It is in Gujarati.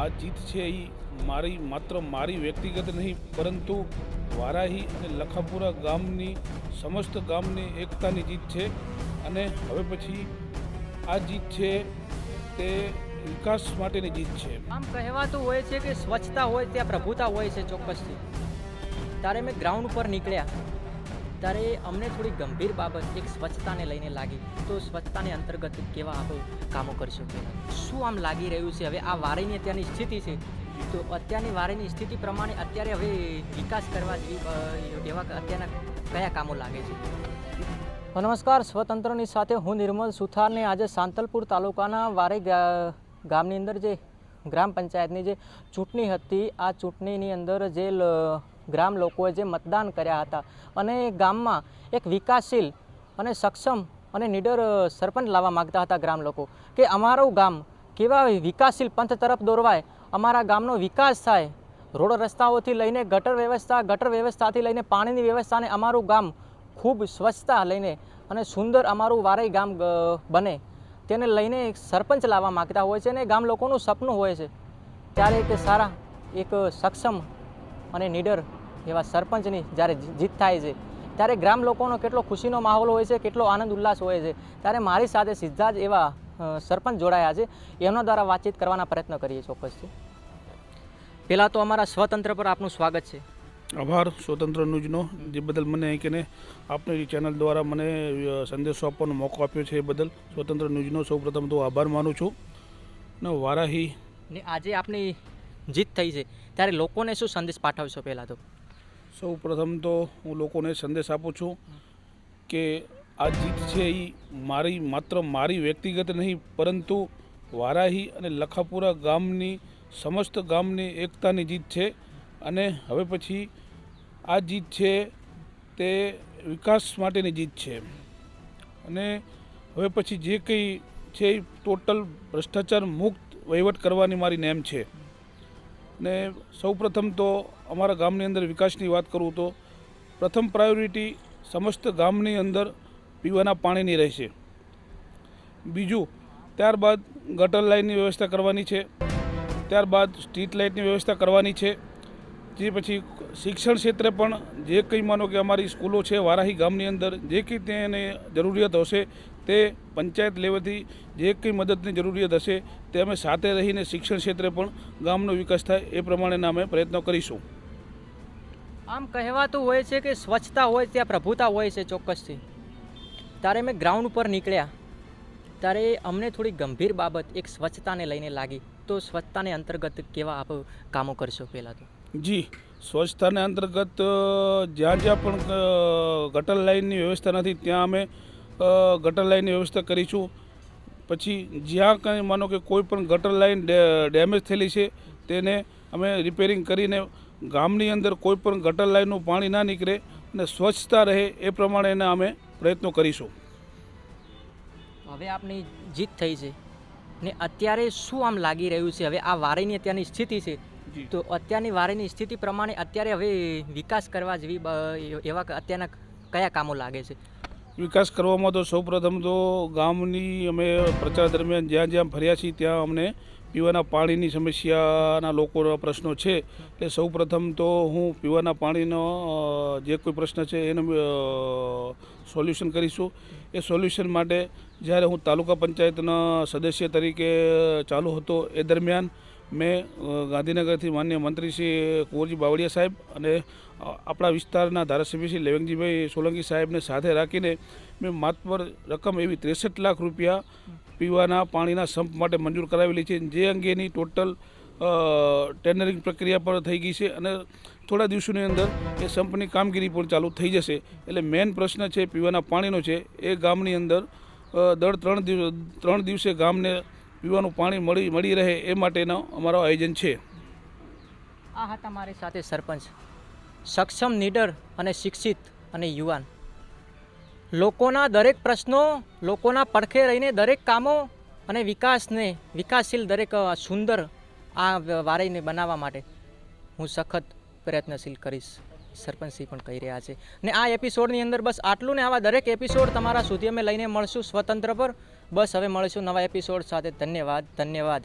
આ જીત છે એ મારી, માત્ર મારી વ્યક્તિગત નહીં, પરંતુ વારાહી અને લખાપુરા ગામની, સમસ્ત ગામની એકતાની જીત છે. અને હવે પછી આ જીત છે તે વિકાસ માટેની જીત છે. આમ કહેવાતું હોય છે કે સ્વચ્છતા હોય, ત્યાં પ્રભુતા હોય છે ચોક્કસથી. ત્યારે મેં ગ્રાઉન્ડ ઉપર નીકળ્યા. ત્યારે અમને થોડી ગંભીર બાબત, એક સ્વચ્છતાને લઈને લાગી. તો સ્વચ્છતાને અંતર્ગત કેવા આપણે કામો કરી શકીએ? શું આમ લાગી રહ્યું છે? હવે આ વારીની અત્યારની સ્થિતિ છે. તો અત્યારની વારીની સ્થિતિ પ્રમાણે અત્યારે હવે વિકાસ કરવા એવા અત્યારના કયા કામો લાગે છે? નમસ્કાર. સ્વતંત્રની સાથે હું નિર્મલ સુથારને આજે સાંતલપુર તાલુકાના વારે ગામની અંદર જે ગ્રામ પંચાયતની જે ચૂંટણી હતી, આ ચૂંટણીની અંદર જે ગ્રામ લોકોએ જે મતદાન કર્યા હતા અને ગામમાં એક વિકાસશીલ અને સક્ષમ અને નીડર સરપંચ લાવવા માગતા હતા ગ્રામ લોકો કે અમારું ગામ કેવા વિકાસશીલ પંથ તરફ દોરવાય, અમારા ગામનો વિકાસ થાય. રોડ રસ્તાઓથી લઈને ગટર વ્યવસ્થા, ગટર વ્યવસ્થાથી લઈને પાણીની વ્યવસ્થાને અમારું ગામ ખૂબ સ્વચ્છતા લઈને અને સુંદર અમારું વારઈ ગામ બને. તેને લઈને એક સરપંચ લાવવા માગતા હોય છે અને ગામ લોકોનું સપનું હોય છે. ત્યારે એક સારા, એક સક્ષમ અને નીડર એવા સરપંચની જ્યારે જીત થાય છે ત્યારે ગ્રામ લોકોનો કેટલો ખુશીનો માહોલ હોય છે કેટલો આનંદ ઉલ્લાસ હોય છે ત્યારે મારી સાથે સીધા જ એવા સરપંચ જોડાયા છે. એમના દ્વારા વાતચીત કરવાના પ્રયત્ન કરીએ ચોક્કસથી પહેલાં તો અમારા સ્વતંત્ર પર આપનું સ્વાગત છે. આભાર સ્વતંત્ર ન્યૂઝનો. જે બદલ મને અહીં કે આપની ચેનલ દ્વારા મને સંદેશો આપવાનો મોકો આપ્યો છે એ બદલ સ્વતંત્ર ન્યૂઝનો સૌપ્રથમ તો આભાર માનું છું. ને વારાહી ને આજે આપની જીત થઈ છે ત્યારે લોકોને શું સંદેશ પાઠવશો પહેલાં તો? સૌ પ્રથમ તો હું લોકોને સંદેશ આપું છું કે આ જીત છે એ મારી, માત્ર મારી વ્યક્તિગત નહીં, પરંતુ વારાહી અને લખાપુરા ગામની, સમસ્ત ગામની એકતાની જીત છે. અને હવે પછી આ જીત છે તે વિકાસ માટેની જીત છે. અને હવે પછી જે કંઈ છે એ ટોટલ ભ્રષ્ટાચાર મુક્ત વહીવટ કરવાની મારી નેમ છે. ને સૌપ્રથમ તો અમારા ગામની અંદર વિકાસની વાત કરું તો પ્રથમ પ્રાયોરિટી સમસ્ત ગામની અંદર પીવાના પાણીની રહેશે બીજું, ત્યારબાદ ગટર લાઇનની વ્યવસ્થા કરવાની છે. ત્યારબાદ સ્ટ્રીટ લાઇટની વ્યવસ્થા કરવાની છે. જે પછી શિક્ષણ ક્ષેત્રે પણ જે કંઈ માનો કે અમારી સ્કૂલો છે, વારાહી ગામની અંદર જે કંઈ તેને જરૂરિયાત હશે તે પંચાયત લેવલથી જે કંઈ મદદની જરૂરિયાત હશે તે અમે સાથે રહીને શિક્ષણ ક્ષેત્રે પણ ગામનો વિકાસ થાય એ પ્રમાણેના અમે પ્રયત્નો કરીશું. આમ કહેવાતું હોય છે કે સ્વચ્છતા હોય ત્યાં પ્રભુતા હોય છે ચોક્કસથી. ત્યારે મેં ગ્રાઉન્ડ ઉપર નીકળ્યા. ત્યારે અમને થોડી ગંભીર બાબત એક સ્વચ્છતાને લઈને લાગી. તો સ્વચ્છતાને અંતર્ગત કેવા આપ કામો કરશો પહેલાં તો? જી સ્વચ્છતાને અંતર્ગત જ્યાં જ્યાં પણ ગટર લાઇનની વ્યવસ્થા નથી ત્યાં અમે ગટર લાઇનની વ્યવસ્થા કરીશું. પછી જ્યાં કંઈ માનો કે કોઈ પણ ગટર લાઇન ડેમેજ થયેલી છે તેને અમે રિપેરિંગ કરીને ગામની અંદર કોઈ પણ ગટર લાઇનનું પાણી ના નીકળે અને સ્વચ્છતા રહે એ પ્રમાણે એના અમે પ્રયત્નો કરીશું. હવે આપની જીત થઈ છે. ને અત્યારે શું આમ લાગી રહ્યું છે? હવે આ વારીની અત્યારની સ્થિતિ છે. તો અત્યારની વારીની સ્થિતિ પ્રમાણે અત્યારે હવે વિકાસ કરવા જેવી એવા અત્યારના કયા કામો લાગે છે? વિકાસ કરવામાં તો સૌપ્રથમ તો ગામની અમે પ્રચાર દરમિયાન જ્યાં જ્યાં ફર્યા છીએ, ત્યાં અમને પીવાના પાણીની સમસ્યાના લોકોના પ્રશ્નો છે. એટલે સૌપ્રથમ તો હું પીવાના પાણીનો જે કોઈ પ્રશ્ન છે એનું સોલ્યુશન કરીશું. એ સોલ્યુશન માટે જ્યારે હું તાલુકા પંચાયતના સદસ્ય તરીકે ચાલુ હતો, એ દરમિયાન મેં ગાંધીનગરથી માન્ય મંત્રી શ્રી કુંવરજી બાવળિયા સાહેબ અને આપણા વિસ્તારના ધારાસભ્ય શ્રી લેવંગજીભાઈ સોલંકી સાહેબને સાથે રાખીને મેં માતબર રકમ એવી ત્રેસઠ લાખ રૂપિયા પીવાના પાણીના સંપ માટે મંજૂર કરાવેલી છે. જે અંગેની ટોટલ ટેન્ડરિંગ પ્રક્રિયા પણ થઈ ગઈ છે અને થોડા દિવસોની અંદર એ સંપની કામગીરી પણ ચાલુ થઈ જશે. એટલે મેઇન પ્રશ્ન છે પીવાના પાણીનો છે. એ ગામની અંદર દર ત્રણ દિવસ, ત્રણ દિવસે ગામને પીવાનું પાણી મળી મળી રહે એ માટેનો અમારો આયોજન છે. આ હતા મારી સાથે સરપંચ, સક્ષમ નીડર અને શિક્ષિત અને યુવાન. લોકોના દરેક પ્રશ્નો, લોકોના પડખે રહીને દરેક કામો અને વિકાસને, વિકાસશીલ દરેક સુંદર આ વ- વારીને બનાવવા માટે હું સખત પ્રયત્નશીલ કરીશ, સરપંચશ્રી પણ કહી રહ્યા છે. ને આ એપિસોડની અંદર બસ આટલું ને આવા દરેક એપિસોડ તમારા સુધી અમે લઈને મળશું સ્વતંત્ર પર. બસ હવે મળીશું નવા એપિસોડ સાથે. ધન્યવાદ ધન્યવાદ.